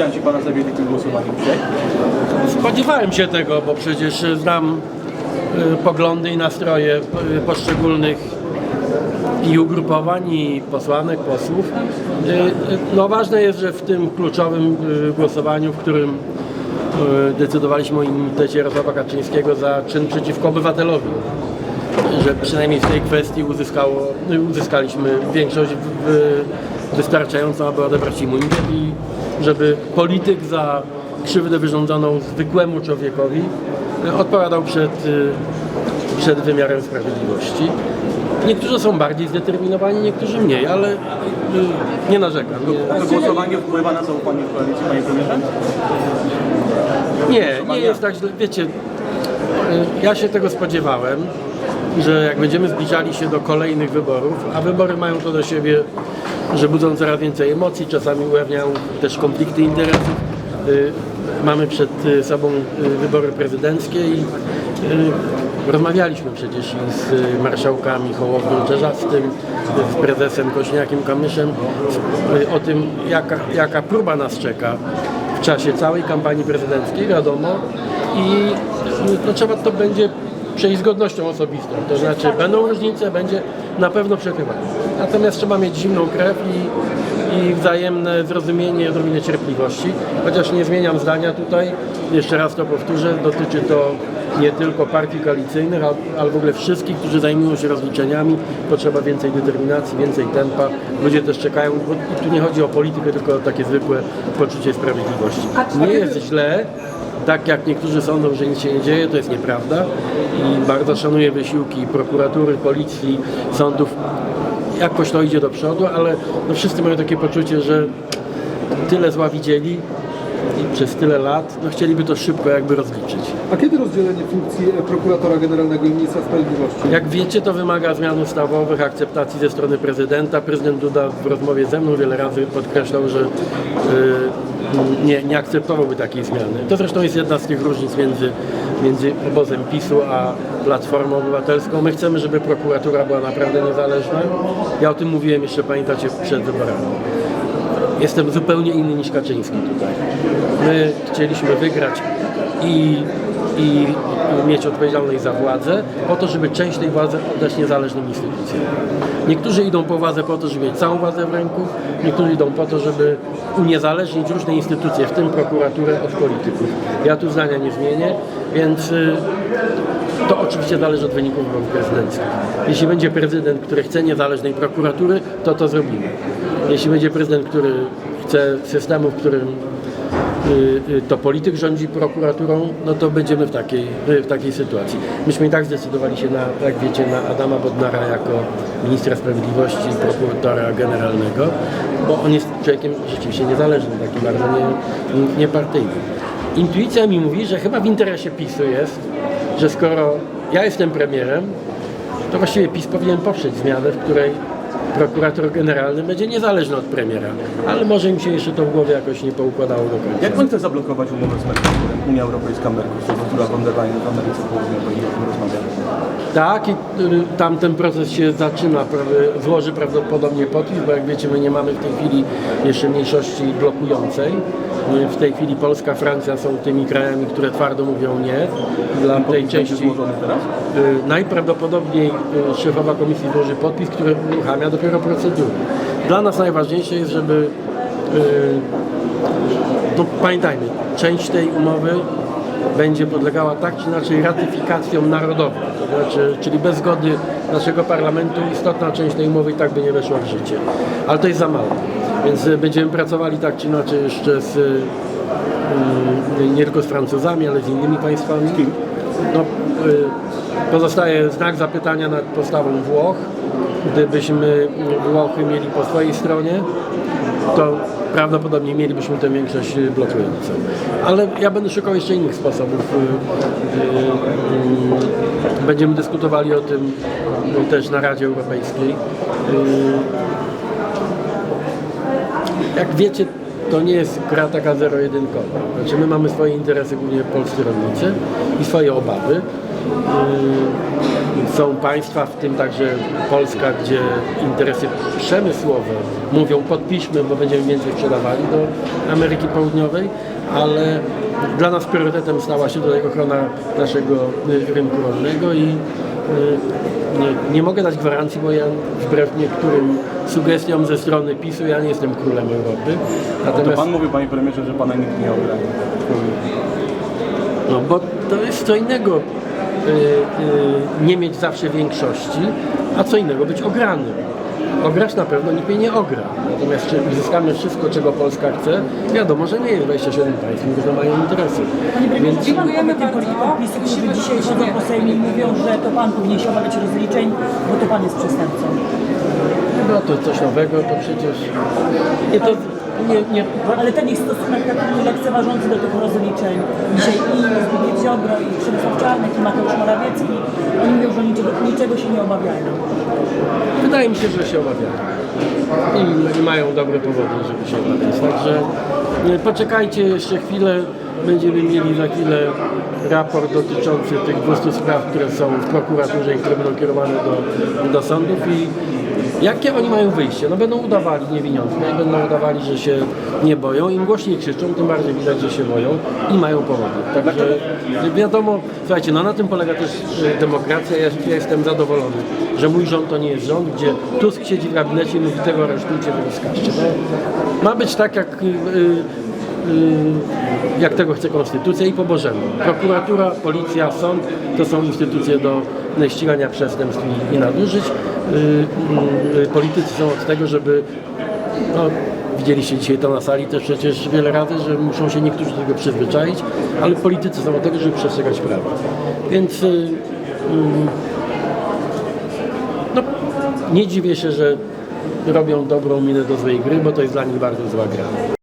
policjanci pana zawiedli tym głosowaniem dzisiaj? Spodziewałem się tego, bo przecież znam y, poglądy i nastroje y, poszczególnych i ugrupowań, i posłanek, posłów. Y, No ważne jest, że w tym kluczowym głosowaniu, w którym decydowaliśmy o immunitecie Jarosława Kaczyńskiego za czyn przeciwko obywatelowi, że przynajmniej w tej kwestii uzyskało, uzyskaliśmy większość w, wystarczającą, aby odebrać immunitet i żeby polityk za krzywdę wyrządzoną zwykłemu człowiekowi e, odpowiadał przed, y, przed wymiarem sprawiedliwości. Niektórzy są bardziej zdeterminowani, niektórzy mniej, ale y, nie narzekam. To głosowanie wpływa na zaufanie w koalicji, panie premierze? Nie, nie jest tak źle. Wiecie, ja się tego spodziewałem, że jak będziemy zbliżali się do kolejnych wyborów, a wybory mają to do siebie, że budzą coraz więcej emocji, czasami ujawniają też konflikty interesów. Y, Mamy przed y, sobą y, wybory prezydenckie i rozmawialiśmy przecież z marszałkami Hołownią Czerzastym, z prezesem Kośniakiem Kamyszem o tym, jaka, jaka próba nas czeka w czasie całej kampanii prezydenckiej, wiadomo, i no, trzeba to będzie przejść z godnością osobistą, to znaczy będą różnice, będzie na pewno przekrywanie. Natomiast trzeba mieć zimną krew i, i wzajemne zrozumienie, odrobinę cierpliwości, chociaż nie zmieniam zdania tutaj, jeszcze raz to powtórzę, dotyczy to nie tylko partii koalicyjnych, ale, w ogóle wszystkich, którzy zajmują się rozliczeniami. Potrzeba więcej determinacji, więcej tempa. Ludzie też czekają, bo tu nie chodzi o politykę, tylko o takie zwykłe poczucie sprawiedliwości. Nie jest źle, tak jak niektórzy sądzą, że nic się nie dzieje, to jest nieprawda i bardzo szanuję wysiłki prokuratury, policji, sądów. Jakoś to idzie do przodu, ale no wszyscy mają takie poczucie, że tyle zła widzieli i przez tyle lat, no chcieliby to szybko jakby rozliczyć. A kiedy rozdzielenie funkcji e, prokuratora generalnego i ministra sprawiedliwości? Jak wiecie, to wymaga zmian ustawowych, akceptacji ze strony prezydenta. Prezydent Duda w rozmowie ze mną wiele razy podkreślał, że y, nie, nie akceptowałby takiej zmiany. To zresztą jest jedna z tych różnic między, między obozem PiSu a Platformą Obywatelską. My chcemy, żeby prokuratura była naprawdę niezależna. Ja o tym mówiłem jeszcze, pamiętacie, przed wyborami. Jestem zupełnie inny niż Kaczyński tutaj. My chcieliśmy wygrać i, i mieć odpowiedzialność za władzę, po to, żeby część tej władzy oddać niezależnym instytucjom. Niektórzy idą po władzę po to, żeby mieć całą władzę w ręku, niektórzy idą po to, żeby uniezależnić różne instytucje, w tym prokuraturę od polityków. Ja tu zdania nie zmienię, więc y, to oczywiście zależy od wyników wyborów prezydenckich. Jeśli będzie prezydent, który chce niezależnej prokuratury, to to zrobimy. Jeśli będzie prezydent, który chce systemu, w którym y, y, to polityk rządzi prokuraturą, no to będziemy w takiej, w takiej sytuacji. Myśmy i tak zdecydowali się na, jak wiecie, na Adama Bodnara jako ministra sprawiedliwości i prokuratora generalnego, bo on jest człowiekiem rzeczywiście niezależnym, takim bardzo nie, niepartyjnym. Intuicja mi mówi, że chyba w interesie PiSu jest, że skoro ja jestem premierem, to właściwie PiS powinien poprzeć zmianę, w której prokurator generalny będzie niezależny od premiera. Ale może im się jeszcze to w głowie jakoś nie poukładało do końca. Jak pan chce zablokować umowę z Mercosurem? Unia Europejska Mercosur, która von der Leyen w Ameryce Południowej rozmawia. Tak, i y, tam ten proces się zaczyna, złoży prawdopodobnie podpis, bo jak wiecie, my nie mamy w tej chwili jeszcze mniejszości blokującej. Y, W tej chwili Polska, Francja są tymi krajami, które twardo mówią nie dla tej części. Y, Najprawdopodobniej y, szefowa komisji złoży podpis, który uruchamia dopiero procedurę. Dla nas najważniejsze jest, żeby y, no pamiętajmy, część tej umowy będzie podlegała tak czy inaczej ratyfikacjom narodowym, to znaczy, czyli bez zgody naszego parlamentu istotna część tej umowy i tak by nie weszła w życie. Ale to jest za mało. Więc y, będziemy pracowali tak czy inaczej jeszcze z, y, y, nie tylko z Francuzami, ale z innymi państwami. No, y, pozostaje znak zapytania nad postawą Włoch. Gdybyśmy Włochy mieli po swojej stronie, to prawdopodobnie mielibyśmy tę większość blokującą. Ale ja będę szukał jeszcze innych sposobów. Y, Będziemy dyskutowali o tym też na Radzie Europejskiej. Jak wiecie, to nie jest gra taka zero-jedynkowa. Znaczy my mamy swoje interesy, głównie polscy rolnicy i swoje obawy. Yy, są państwa, w tym także Polska, gdzie interesy przemysłowe mówią podpiszmy, bo będziemy więcej sprzedawali do Ameryki Południowej, ale dla nas priorytetem stała się tutaj ochrona naszego y, rynku rolnego i nie, nie mogę dać gwarancji, bo ja wbrew niektórym sugestiom ze strony PiSu ja nie jestem królem Europy. To Natomiast pan mówi, panie premierze, że pana nikt nie ogra. No bo to jest co innego y, y, nie mieć zawsze większości, a co innego być ogranym. Ograć na pewno nikt mnie nie ogra. Natomiast czy uzyskamy wszystko, czego Polska chce, wiadomo, że nie jest 27 państw, różne mają interesy. Więc Dziękujemy bardzo. Którzy dzisiaj chodzą po Sejmie i mówią, że to pan powinien się obawiać rozliczeń, bo to pan jest przestępcą. no to coś nowego, to przecież nie, to nie, nie, Ale ten ich stosunek taki lekceważący do tych rozliczeń. Dzisiaj i Zbigniew Ziobro, i Przemysław Czarnek, i Mateusz Morawiecki, oni mówią, że niczego, niczego się nie obawiają. Wydaje mi się, że się obawiają. I, mają dobre powody, żeby się obawiać. Także e, poczekajcie jeszcze chwilę. Będziemy mieli za chwilę raport dotyczący tych 200 spraw, które są w prokuraturze i które będą kierowane do, do sądów i jakie oni mają wyjście? No będą udawali niewiniątne i będą udawali, że się nie boją. Im głośniej krzyczą, tym bardziej widać, że się boją i mają powody. Także wiadomo, słuchajcie, no na tym polega też e, demokracja. Ja, jestem zadowolony, że mój rząd to nie jest rząd, gdzie Tusk siedzi w gabinecie i mówi tego aresztujcie, tego skażcie. No, ma być tak jak, y, y, y, jak tego chce konstytucja i po Bożemu. Prokuratura, policja, sąd to są instytucje do ścigania przestępstw i, nadużyć. Y, y, y, politycy są od tego, żeby no, widzieliście dzisiaj to na sali też przecież wiele razy, że muszą się niektórzy do tego przyzwyczaić, ale politycy są od tego, żeby przestrzegać prawa. Więc y, y, no, nie dziwię się, że robią dobrą minę do złej gry, bo to jest dla nich bardzo zła gra.